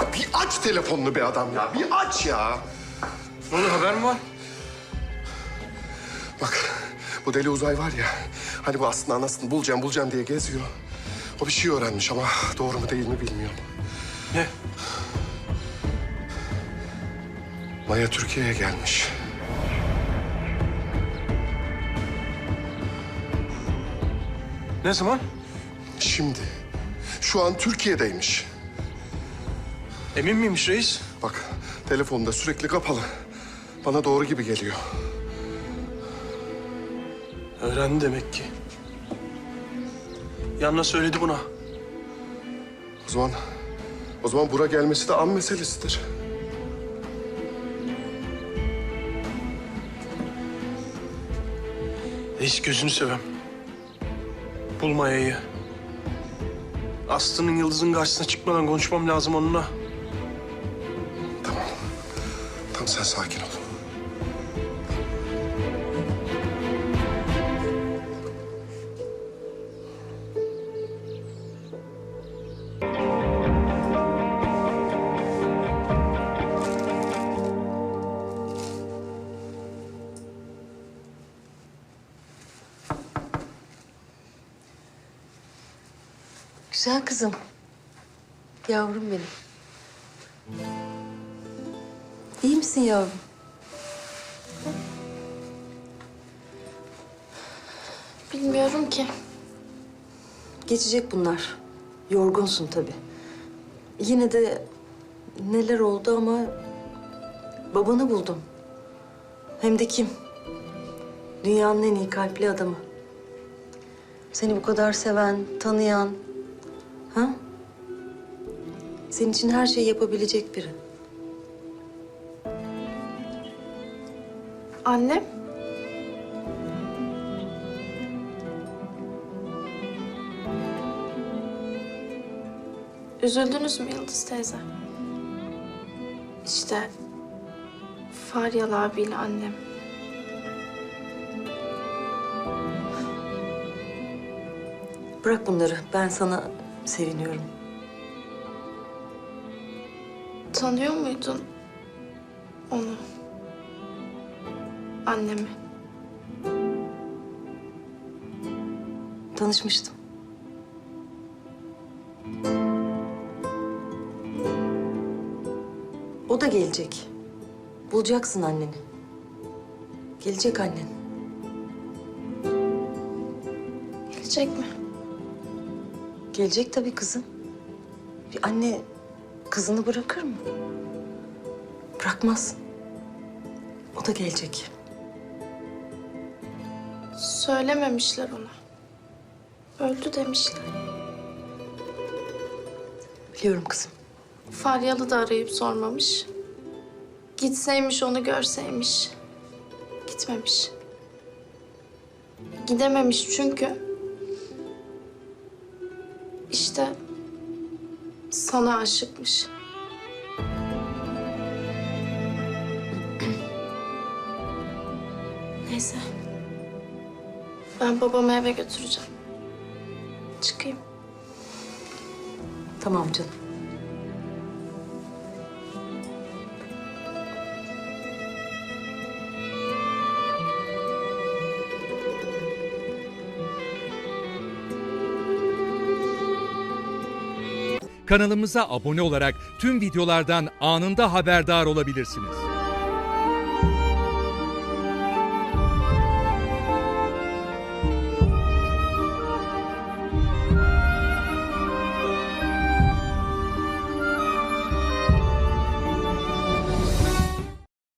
Ya bir aç telefonunu be adam ya. Bir aç ya. Ne oluyor haber mi var? Bak bu deli uzay var ya. Hani bu aslında anasını bulacağım bulacağım diye geziyor. O bir şey öğrenmiş ama doğru mu değil mi bilmiyorum. Ne? Maya Türkiye'ye gelmiş. Ne zaman? Şimdi. Şu an Türkiye'deymiş. Emin miymiş reis? Bak telefonda sürekli kapalı. Bana doğru gibi geliyor. Öğrendi demek ki. Yanına söyledi buna. O zaman o zaman bura gelmesi de an meselesidir. Reis gözünü sevem. Bul Maya'yı. Aslı'nın Yıldız'ın karşısına çıkmadan konuşmam lazım onunla. Tamam sen sakin ol. Güzel kızım. Yavrum benim. İyi misin yavrum? Bilmiyorum ki. Geçecek bunlar. Yorgunsun tabii. Yine de neler oldu ama babanı buldum. Hem de kim? Dünyanın en iyi kalpli adamı. Seni bu kadar seven, tanıyan, ha? Senin için her şeyi yapabilecek biri. Annem? Üzüldünüz mü Yıldız teyze? İşte Faryal abiyle annem. Bırak bunları. Ben sana seviniyorum. Tanıyor muydun onu? Annemi. Tanışmıştım. O da gelecek. Bulacaksın anneni. Gelecek annen. Gelecek mi? Gelecek tabii kızım. Bir anne kızını bırakır mı? Bırakmaz. O da gelecek. Söylememişler ona. Öldü demişler. Biliyorum kızım. Faryalı da arayıp sormamış. Gitseymiş onu görseymiş. Gitmemiş. Gidememiş çünkü. İşte sana aşıkmış. Neyse. Ben babamı eve götüreceğim. Çıkayım. Tamam canım. Kanalımıza abone olarak tüm videolardan anında haberdar olabilirsiniz.